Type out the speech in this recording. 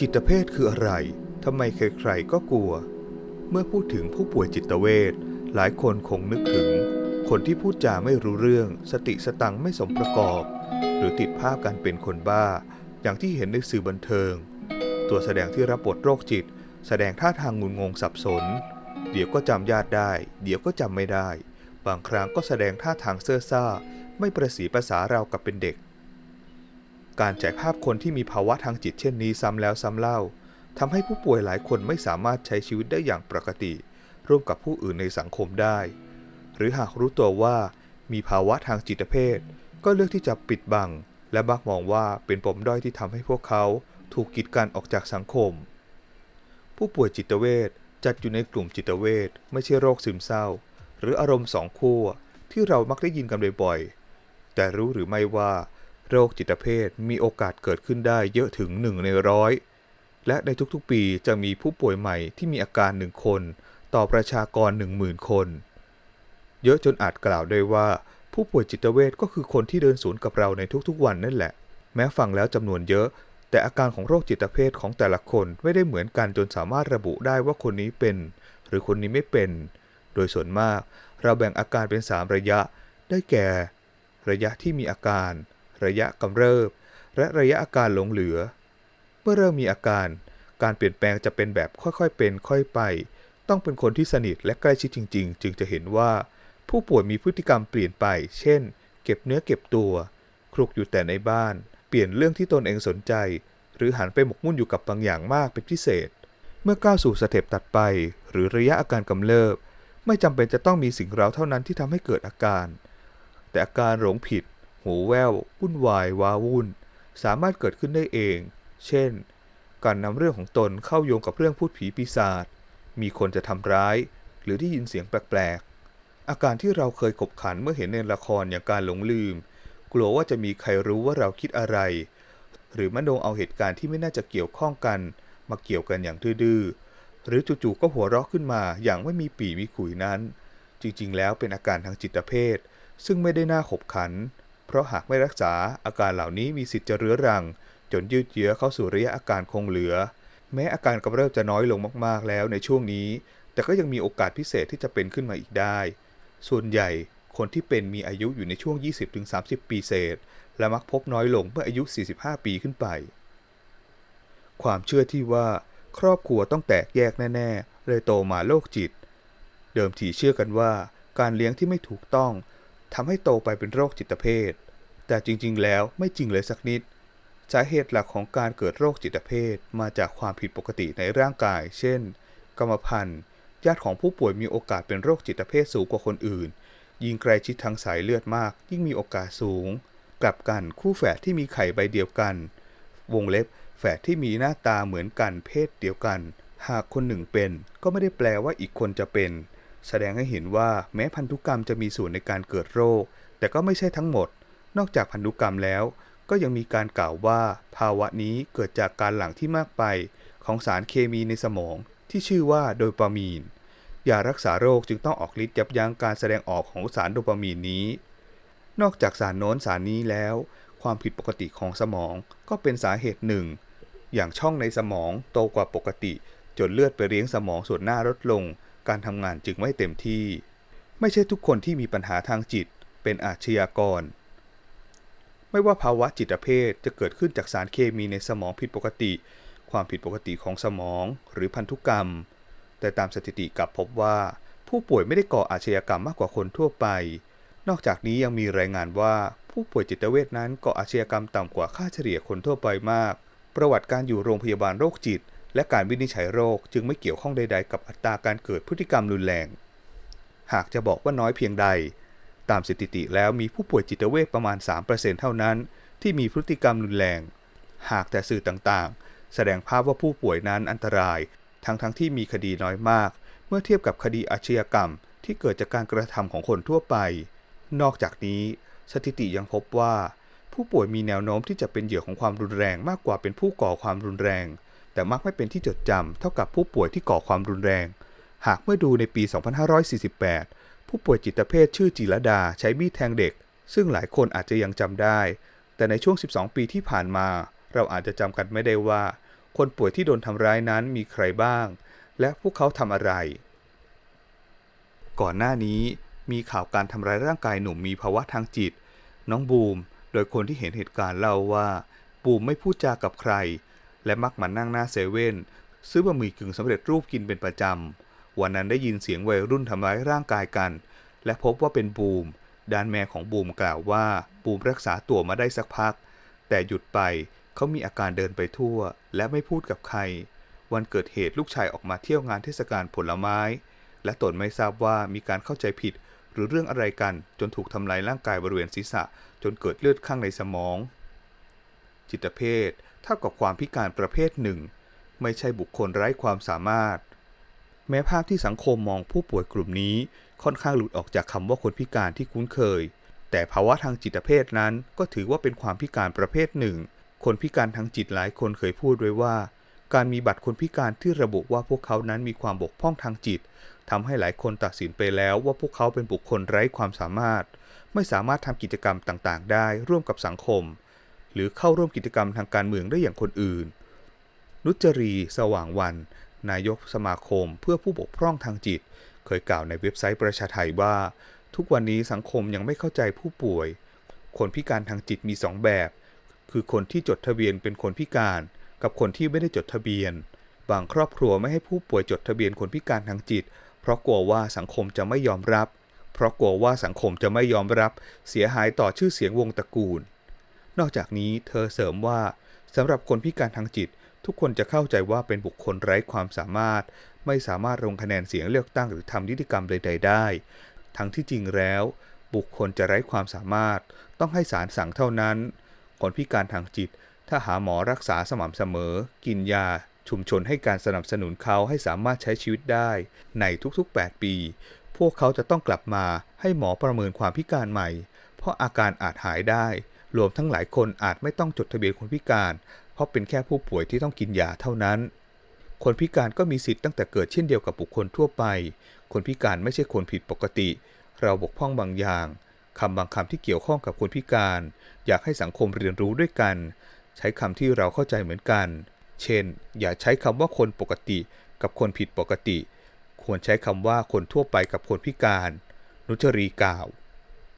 จิตเภทคืออะไร ทำไมใครๆก็กลัว เมื่อพูดถึงผู้ป่วยจิตเวชหลายคนคงนึกถึง คนที่พูดจาไม่รู้เรื่อง สติสตังไม่สมประกอบ หรือติดภาพการเป็นคนบ้า อย่างที่เห็นในสื่อบันเทิง ตัวแสดงที่รับบทโรคจิต แสดงท่าทางงุนงงสับสน เดี๋ยวก็จำญาติได้ เดี๋ยวก็จำไม่ได้ บางครั้งก็แสดงท่าทางเซ่อซ่า ไม่ประสีภาษาราวกับเป็นเด็ก การแจกภาพคนที่มีภาวะทางจิตเช่นนี้ซ้ำแล้วซ้ำเล่าทำให้ผู้ป่วยหลายคนไม่สามารถใช้ชีวิตได้อย่างปกติ ร่วมกับผู้อื่นในสังคมได้ หรือหากรู้ตัวว่า มีภาวะทางจิตเภท ก็เลือกที่จะปิดบัง และมักมองว่าเป็นปมด้อยที่ทำให้พวกเขา ถูกกีดกันออกจากสังคม ผู้ป่วยจิตเวชจัดอยู่ในกลุ่มจิตเวชไม่ใช่โรคซึมเศร้า หรืออารมณ์สองขั้วที่เรามักได้ยินกันบ่อยๆแต่รู้หรือไม่ว่า โรคจิตเภทมีโอกาสเกิดขึ้นได้เยอะถึงหนึ่งในร้อยและในทุกๆปีจะมีผู้ป่วยใหม่ที่มีอาการหนึ่งคน ต่อประชากรหนึ่งหมื่นคน เยอะจนอาจกล่าวได้ว่า ผู้ป่วยจิตเวชก็คือคนที่เดินสวนกับเราในทุกๆวันนั่นแหละ แม้ฟังแล้วจำนวนเยอะ แต่อาการของโรคจิตเภทของแต่ละคนไม่ได้เหมือนกันจนสามารถระบุได้ว่าคนนี้เป็น หรือคนนี้ไม่เป็น โดยส่วนมากเราแบ่งอาการเป็น 3 ระยะ ได้แก่ ระยะที่มีอาการ ระยะกำเริบ และระยะอาการหลงเหลือ เมื่อเริ่มมีอาการ การเปลี่ยนแปลงจะเป็นแบบค่อยๆเป็นค่อยไป ต้องเป็นคนที่สนิทและใกล้ชิดจริง ๆ จึงจะเห็นว่า ผู้ป่วยมีพฤติกรรมเปลี่ยนไป เช่น เก็บเนื้อเก็บตัว คลุกอยู่แต่ในบ้าน เปลี่ยนเรื่องที่ตนเองสนใจ หรือหันไปหมกมุ่นอยู่กับบางอย่างมากเป็นพิเศษ เมื่อก้าวสู่สเต็ปตัดไป หรือระยะอาการกำเริบ ไม่จำเป็นจะต้องมีสิ่งเร้าเท่านั้นที่ทำให้เกิดอาการ แต่อาการหลงผิด หูแว่ววุ่นวายว้าวุ่น สามารถเกิดขึ้นได้เอง เช่น การนำเรื่องของตนเข้าโยงกับเรื่องพูดผีปีศาจ มีคนจะทำร้าย หรือได้ยินเสียงแปลกๆ อาการที่เราเคยขบขันเมื่อเห็นในละครอย่างการหลงลืม กลัวว่าจะมีใครรู้ว่าเราคิดอะไร หรือมโนเอาเหตุการณ์ที่ไม่น่าจะเกี่ยวข้องกัน มาเกี่ยวกันอย่างดื้อๆหรือจู่ๆก็หัวเราะขึ้นมาอย่างไม่มีปีมีขุยนั้น จริงๆ แล้วเป็นอาการทางจิตเภทซึ่งไม่ได้น่าขบขัน เพราะหากไม่รักษาอาการเหล่านี้มีสิทธิ์จะเรื้อรัง จนยืดเยื้อเข้าสู่ระยะอาการคงเหลือ แม้อาการกำเริบจะน้อยลงมากๆแล้วในช่วงนี้ แต่ก็ยังมีโอกาสพิเศษที่จะเป็นขึ้นมาอีกได้ ส่วนใหญ่คนที่เป็นมีอายุอยู่ในช่วง 20-30 ปีเศษ และมักพบน้อยลงเมื่ออายุ 45 ปีขึ้นไป ความเชื่อที่ว่าครอบครัวต้องแตกแยกแน่ ๆ เลยโตมาโรคจิต เดิมทีเชื่อกันว่า การเลี้ยงที่ไม่ถูกต้อง ทำให้โตไปเป็นโรคจิตเภท แต่จริงๆ แล้วไม่จริงเลยสักนิด สาเหตุหลักของการเกิดโรคจิตเภทมาจากความผิดปกติในร่างกาย เช่น กรรมพันธุ์ ญาติของผู้ป่วยมีโอกาสเป็นโรคจิตเภทสูงกว่าคนอื่น ยิ่งใกล้ชิดทางสายเลือดมาก ยิ่งมีโอกาสสูง กลับกันคู่แฝดที่มีไข่ใบเดียวกัน วงเล็บ แฝดที่มีหน้าตาเหมือนกันเพศเดียวกัน หากคนหนึ่งเป็น ก็ไม่ได้แปลว่าอีกคนจะเป็น แสดงให้เห็นว่าแม้พันธุกรรมจะมีส่วนในการเกิดโรค แต่ก็ไม่ใช่ทั้งหมด นอกจากพันธุกรรมแล้ว ก็ยังมีการกล่าวว่า ภาวะนี้เกิดจากการหลั่งที่มากไป ของสารเคมีในสมองที่ชื่อว่าโดปามีนยารักษาโรคจึงต้องออกฤทธิ์ยับยั้งการแสดงออกของสารโดปามีนนี้ นอกจากสารโน้นสารนี้แล้ว ความผิดปกติของสมองก็เป็นสาเหตุหนึ่ง อย่างช่องในสมองโตกว่าปกติ จนเลือดไปเลี้ยงสมองส่วนหน้าลดลง การทำงานจึงไม่เต็มที่ ไม่ใช่ทุกคนที่มีปัญหาทางจิตเป็นอาชญากร ไม่ว่าภาวะจิตเภทจะเกิดขึ้นจากสารเคมีในสมองผิดปกติ ความผิดปกติของสมองหรือพันธุกรรม แต่ตามสถิติกลับพบว่า ผู้ป่วยไม่ได้ก่ออาชญากรรมมากกว่าคนทั่วไป นอกจากนี้ยังมีรายงานว่าผู้ป่วยจิตเวชนั้นก่ออาชญากรรมต่ำกว่าค่าเฉลี่ยคนทั่วไปมาก ประวัติการอยู่โรงพยาบาลโรคจิต และการวินิจฉัยโรคจึงไม่เกี่ยวข้องใด ๆ กับอัตราการเกิดพฤติกรรมรุนแรง หากจะบอกว่าน้อยเพียงใด ตามสถิติแล้วมีผู้ป่วยจิตเวชประมาณ 3%เท่านั้น ที่มีพฤติกรรมรุนแรง หากแต่สื่อต่างๆ แสดงภาพว่าผู้ป่วยนั้นอันตราย ทั้งๆทที่มีคดีน้อยมาก เมื่อเทียบกับคดีอาชญากรรม ที่เกิดจากการกระทำของคนทั่วไป นอกจากนี้ สถิติยังพบว่า ผู้ป่วยมีแนวโน้มที่จะเป็นเหยื่อของความรุนแรงมากกว่าเป็นผู้ก่อความรุนแรง แต่มักไม่เป็นที่จดจำเท่ากับผู้ป่วยที่ก่อความรุนแรง หากเมื่อดูในปี 2548 ผู้ป่วยจิตเภทชื่อจิรดาใช้มีดแทงเด็ก ซึ่งหลายคนอาจจะยังจำได้ แต่ในช่วง 12 ปีที่ผ่านมา เราอาจจะจำกันไม่ได้ว่า คนป่วยที่โดนทำร้ายนั้นมีใครบ้าง และพวกเขาทำอะไร ก่อนหน้านี้มีข่าวการทำร้ายร่างกายหนุ่มมีภาวะทางจิต น้องบูม โดยคนที่เห็นเหตุการณ์เล่าว่า บูมไม่พูดจากับใคร และมักมานั่งหน้าเซเว่นซื้อบะหมี่กึ่งสำเร็จรูปกินเป็นประจำ วันนั้นได้ยินเสียงวัยรุ่นทำร้ายร่างกายกัน และพบว่าเป็นบูมด้านแม่ของบูมกล่าวว่าบูมรักษาตัวมาได้สักพัก แต่หยุดไปเขามีอาการเดินไปทั่ว และไม่พูดกับใคร วันเกิดเหตุลูกชายออกมาเที่ยวงานเทศกาลผลไม้ และตนไม่ทราบว่ามีการเข้าใจผิด หรือเรื่องอะไรกันจนถูกทำลายร่างกายบริเวณศีรษะ จนเกิดเลือดข้างในสมอง จิตเภท เท่ากับความพิการประเภทหนึ่ง ไม่ใช่บุคคลไร้ความสามารถ แม้ภาพที่สังคมมองผู้ป่วยกลุ่มนี้ค่อนข้างหลุดออกจากคำว่าคนพิการที่คุ้นเคย แต่ภาวะทางจิตเภทนั้นก็ถือว่าเป็นความพิการประเภทหนึ่ง คนพิการทางจิตหลายคนเคยพูดไว้ว่า การมีบัตรคนพิการที่ระบุว่าพวกเขานั้นมีความบกพร่องทางจิตทำให้หลายคนตัดสินไปแล้วว่าพวกเขาเป็นบุคคลไร้ความสามารถ ไม่สามารถทำกิจกรรมต่างๆ ได้ร่วมกับสังคม หรือเข้าร่วมกิจกรรมทางการเมืองได้อย่างคนอื่น นุจรี สว่างวัน นายกสมาคมเพื่อผู้บกพร่องทางจิต เคยกล่าวในเว็บไซต์ประชาไทยว่า ทุกวันนี้สังคมยังไม่เข้าใจผู้ป่วย คนพิการทางจิตมีสองแบบ คือคนที่จดทะเบียนเป็นคนพิการ กับคนที่ไม่ได้จดทะเบียน บางครอบครัวไม่ให้ผู้ป่วยจดทะเบียนคนพิการทางจิต เพราะกลัวว่าสังคมจะไม่ยอมรับ เพราะกลัวว่าสังคมจะไม่ยอมรับ เสียหายต่อชื่อเสียงวงตระกูล นอกจากนี้เธอเสริมว่าสำหรับคนพิการทางจิต ทุกคนจะเข้าใจว่าเป็นบุคคลไร้ความสามารถ ไม่สามารถลงคะแนนเสียงเลือกตั้งหรือทำนิติกรรมใด ๆ ได้ ทั้งที่จริงแล้ว บุคคลจะไร้ความสามารถ ต้องให้ศาลสั่งเท่านั้น คนพิการทางจิต ถ้าหาหมอรักษาสม่ำเสมอ กินยา ชุมชนให้การสนับสนุนเขาให้สามารถใช้ชีวิตได้ ในทุกๆ 8 ปี พวกเขาจะต้องกลับมาให้หมอประเมินความพิการใหม่ เพราะอาการอาจหายได้ รวมทั้งหลายคนอาจไม่ต้องจดทะเบียนคนพิการ เพราะเป็นแค่ผู้ป่วยที่ต้องกินยาเท่านั้น คนพิการก็มีสิทธิ์ตั้งแต่เกิดเช่นเดียวกับบุคคลทั่วไป คนพิการไม่ใช่คนผิดปกติ เราบกพร่องบางอย่างคำบางคำที่เกี่ยวข้องกับคนพิการ อยากให้สังคมเรียนรู้ด้วยกัน ใช้คำที่เราเข้าใจเหมือนกัน เช่น อย่าใช้คำว่าคนปกติกับคนผิดปกติ ควรใช้คำว่าคนทั่วไปกับคนพิการ นุชรีกล่าว